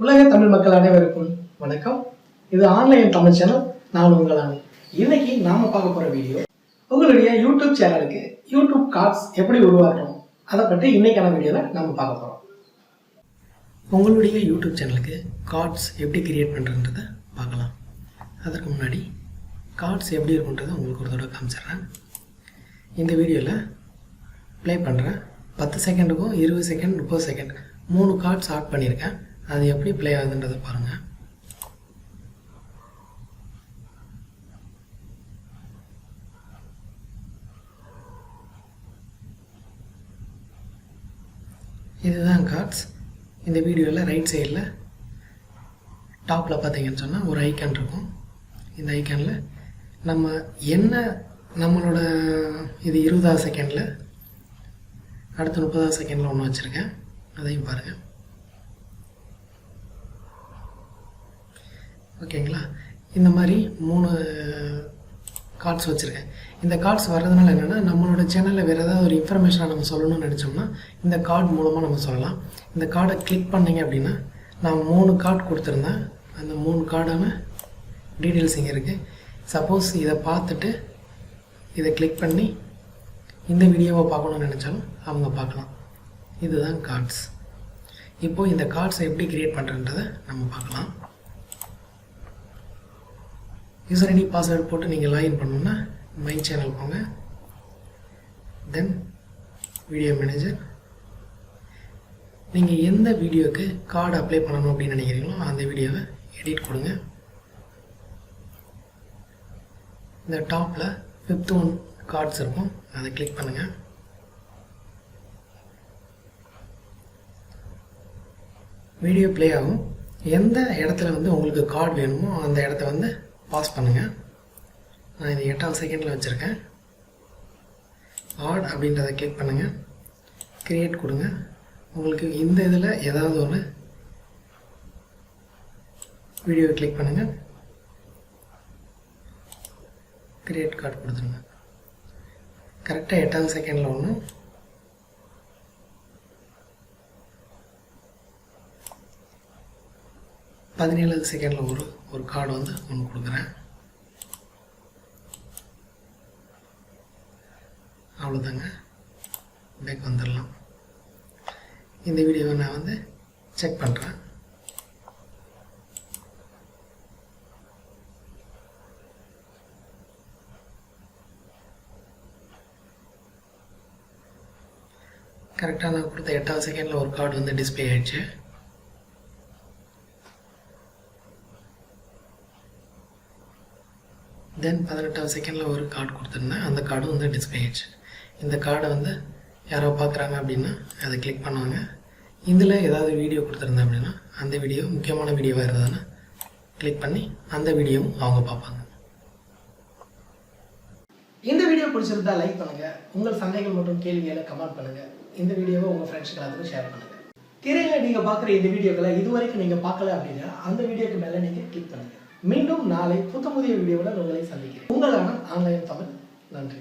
உலக தமிழ் மக்கள் அனைவருக்கும் வணக்கம். இது ஆன்லைன் தமிழ் சேனல் நான் உங்களான இன்னைக்கு நாம பார்க்க போற வீடியோ உங்களுடைய யூடியூப் சேனலுக்கு யூடியூப் கார்ட்ஸ் எப்படி உருவாக்கணும் அதை பற்றி இன்னைக்கான வீடியோவில் நம்ம பார்க்க போகிறோம் உங்களுடைய யூடியூப் சேனலுக்கு கார்ட்ஸ் எப்படி கிரியேட் பண்ணுறன்றதை பார்க்கலாம். அதற்கு முன்னாடி கார்ட்ஸ் எப்படி இருக்குன்றதை உங்களுக்கு ஒரு தடவை காமிச்சிடுறேன். இந்த வீடியோவில் ப்ளே பண்ணுறேன் பத்து செகண்டுக்கும் இருபது செகண்ட் முப்பது செகண்ட் மூணு கார்ட்ஸ் ஆட் பண்ணியிருக்கேன். அது எப்படி ப்ளே ஆகுதுன்றதை பாருங்கள் இதுதான் கார்ட்ஸ் இந்த வீடியோவில் ரைட் சைடில் டாப்பில் பார்த்தீங்கன்னு சொன்னால் ஒரு ஐக்கான் இருக்கும். இந்த ஐக்கானில் நம்ம என்ன நம்மளோட இது இருபதாவது செகண்டில் அடுத்த முப்பதாவது செகண்டில் ஒன்று வச்சுருக்கேன். அதையும் பாருங்கள் ஓகேங்களா? இந்த மாதிரி மூணு கார்ட்ஸ் வச்சுருக்கேன். இந்த கார்ட்ஸ் வர்றதுனால என்னென்னா நம்மளோட சேனலில் வேறு ஏதாவது ஒரு இன்ஃபர்மேஷனாக நம்ம சொல்லணும்னு நினச்சோம்னா இந்த கார்டு மூலமாக நம்ம சொல்லலாம். இந்த கார்டை கிளிக் பண்ணீங்க அப்படின்னா நான் மூணு கார்டு கொடுத்துருந்தேன். அந்த மூணு கார்டான டீட்டெயில்ஸ் இங்கே இருக்குது சப்போஸ் இதை பார்த்துட்டு இதை கிளிக் பண்ணி இந்த வீடியோவை பார்க்கணும்னு நினச்சாலும் அவங்க பார்க்கலாம். இதுதான் கார்ட்ஸ் இப்போது இந்த கார்ட்ஸை எப்படி கிரியேட் பண்ணுறன்றதை நம்ம பார்க்கலாம். யூசர் ஐடி பாஸ்வேர்டு போட்டு நீங்கள் லாகின் பண்ணணுன்னா மை சேனல் போங்க. தென் வீடியோ மேனேஜர் நீங்கள் எந்த வீடியோவுக்கு கார்டு அப்ளை பண்ணணும் அப்படின்னு நினைக்கிறீங்களோ அந்த வீடியோவை எடிட் கொடுங்க. இந்த டாப்பில் ஃபிஃப்த் ஒன் கார்ட்ஸ் இருக்கும். அதை கிளிக் பண்ணுங்கள் வீடியோ ப்ளே ஆகும். எந்த இடத்துல வந்து உங்களுக்கு கார்டு வேணுமோ அந்த இடத்த வந்து பாஸ் பண்ணுங்கள் நான் இது எட்டாவது செகண்டில் வச்சுருக்கேன். ஆட் அப்படின்றத கிளிக் பண்ணுங்கள் க்ரியேட் கொடுங்க. உங்களுக்கு இந்த இதில் ஏதாவது ஒன்று வீடியோ கிளிக் பண்ணுங்கள் கிரியேட் கார்டு கொடுத்துருங்க. கரெக்டாக எட்டாவது செகண்டில் ஒன்று பதினேழு செகண்டில் ஒரு ஒரு கார்டு வந்து ஒன்று கொடுக்குறேன். அவ்வளோதாங்க பேக் வந்துடலாம். இந்த வீடியோவை நான் வந்து செக் பண்ணுறேன் கரெக்டாக நான் கொடுத்த எட்டாவது செகண்டில் ஒரு கார்டு வந்து டிஸ்பிளே ஆயிடுச்சு. தென் பதினெட்டாவது செகண்டில் ஒரு கார்டு கொடுத்துருந்தேன். அந்த கார்டு வந்து டிஸ்பிளே ஆயிடுச்சு. இந்த கார்டை வந்து யாரோ பார்க்குறாங்க அப்படின்னா அதை கிளிக் பண்ணுவாங்க. இதில் ஏதாவது வீடியோ கொடுத்துருந்தேன் அப்படின்னா அந்த வீடியோ முக்கியமான வீடியோவாக இருந்ததுன்னா கிளிக் பண்ணி அந்த வீடியோவும் அவங்க பார்ப்பாங்க. இந்த வீடியோ பிடிச்சிருந்தா லைக் பண்ணுங்கள் உங்கள் சந்தேகங்கள் மற்றும் கேள்விகளை கமெண்ட் பண்ணுங்கள் இந்த வீடியோவை உங்கள் ஃப்ரெண்ட்ஸ்க்கு எல்லாத்துக்கும் ஷேர் பண்ணுங்க. திரையில் நீங்கள் பார்க்குற இந்த வீடியோக்களை இதுவரைக்கும் நீங்கள் பார்க்கல அப்படின்னா அந்த வீடியோக்கு மேலே நீங்கள் கிளிக் பண்ணுங்கள் மீண்டும் நாளை புத்த புதிய வீடியோவுடன் உங்களை சந்திக்கிறேன். உங்களான ஆன்லைன் தமிழ். நன்றி.